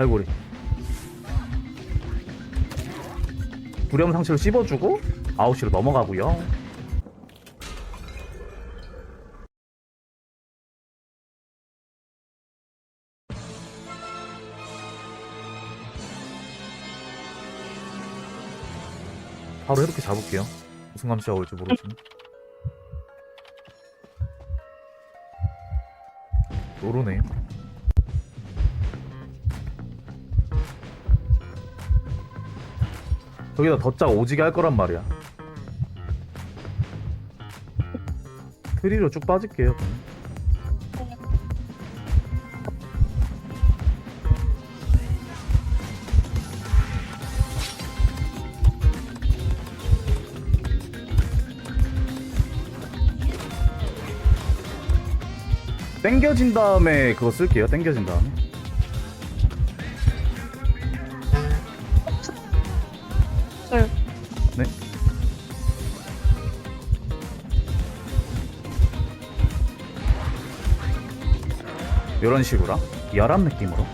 갈고리. 불염 상체로 씹어주고 아웃시로 넘어가고요. 바로 이렇게 잡을게요. 무슨 감시가 올지 모르지만. 노르네요 저기다 덧짝 오지게 할 거란 말이야. 트리로 쭉 빠질게요. 땡겨진 다음에 그거 쓸게요. 땡겨진 다음에 이런 식으로? 열한 느낌으로?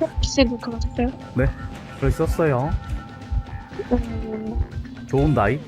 혹시 누가 맞았어요? 네 그걸 썼어요. 음, 좋은 나이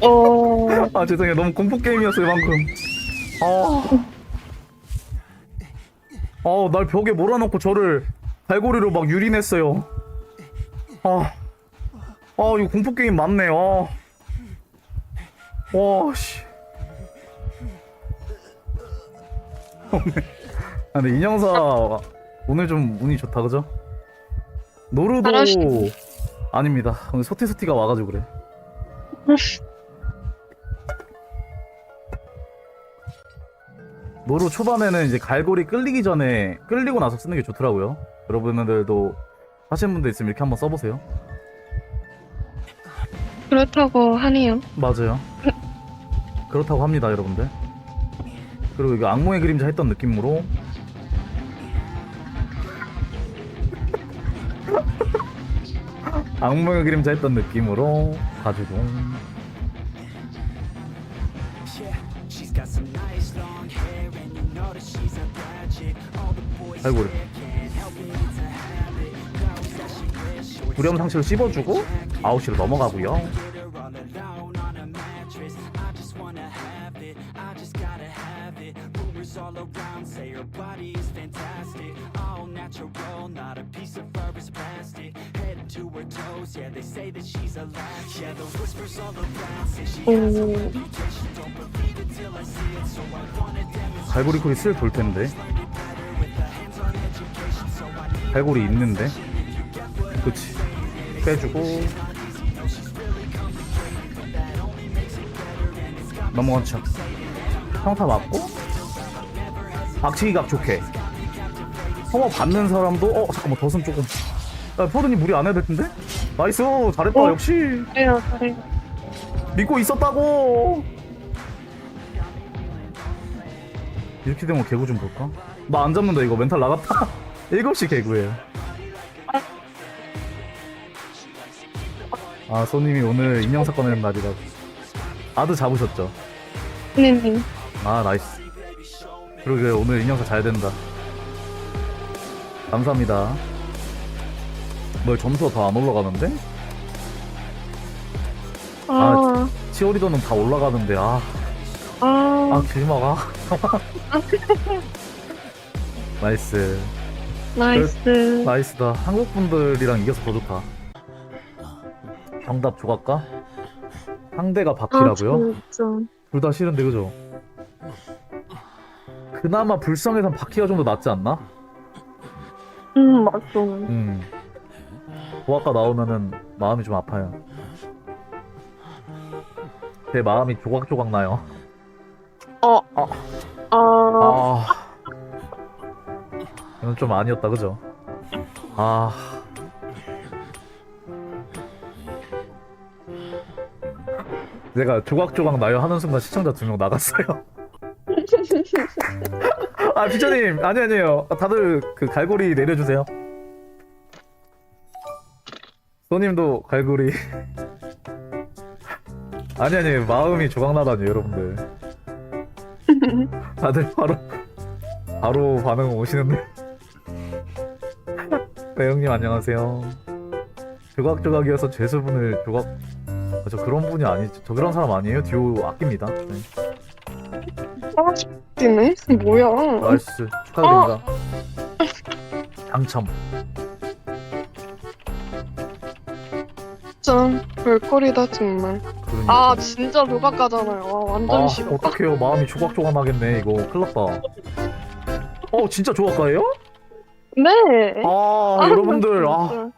어, 아 죄송해요 너무 공포 게임이었어요 방금 아아날 벽에 몰아넣고 저를 갈고리로 막 유린했어요 아 아 이거 공포 게임 맞네 아 와씨 아 근데 인형사 오늘 좀 운이 좋다 그죠? 노루도 잘하시네. 아닙니다 오늘 소티소티가 와가지고 그래 노루 초반에는 이제 갈고리 끌리기 전에 끌리고 나서 쓰는 게 좋더라고요. 여러분들도 하시는 분들 있으면 이렇게 한번 써보세요. 그렇다고 하네요. 맞아요. 그렇다고 합니다, 여러분들. 그리고 이거 악몽의 그림자 했던 느낌으로 악몽의 그림자 했던 느낌으로 가지고 nice long 불염 상체로 씹어주고 아웃시로 넘어가고요. 갈고리 쿨이 슬돌 텐데. 갈고리 있는데. 그치. 빼주고. 넘어간죠. 평타 맞고. 박치기 각 좋게. 허머 받는 사람도, 어, 잠깐만, 덫은 조금. 야, 포드님 무리 안 해야 될 텐데? 나이스! 잘했다, 어? 역시! 그래요, 그래요. 믿고 있었다고! 이렇게 되면 개구 좀 볼까? 나 안 잡는다 이거 멘탈 나갔다 7시 개구예요 아 손님이 오늘 인형 사건 하는 날이라고 아드 잡으셨죠? 네네. 아 나이스 그러게 오늘 인형사 잘 된다 감사합니다 뭘 점수가 더 안 올라가는데? 아, 치어리더는 다 올라가는데 아 아, 아 길막아 나이스 나이스. 나이스다. 한국 분들이랑 이겨서 더 좋다. 정답 조각가? 상대가 바퀴라고요? 아, 진짜. 둘 다 싫은데 그죠? 그나마 불성에선 바퀴가 좀 더 낫지 않나? 음, 맞아. 음. 조각가 나오면은 마음이 좀 아파요. 제 마음이 조각조각 나요. 어. 아. 아, 아. 이건 좀 아니었다, 그죠? 아. 내가 조각조각 나요 하는 순간 시청자 두 명 나갔어요. 아, 피처님, 아니, 아니에요. 다들 그 갈고리 내려주세요. 소님도 갈고리. 아니, 아니, 마음이 조각나다니, 여러분들. 다들 바로 바로 반응 오시는데 네 형님 안녕하세요 조각조각이어서 죄수분을 조각 아, 저 그런 분이 아니죠 저 그런 사람 아니에요 듀오 아낍니다 네. 뛰네? 뭐야? 나이스 축하드립니다 당첨 진짜 별거리다, 정말. 그러니까 아, 진짜 조각가잖아요. 와, 완전 아 싫어. 어떡해요 마음이 조각조각 나겠네 이거 큰일 났다 어 진짜 조각가예요? 네. 아, 아, 여러분들 아 진짜.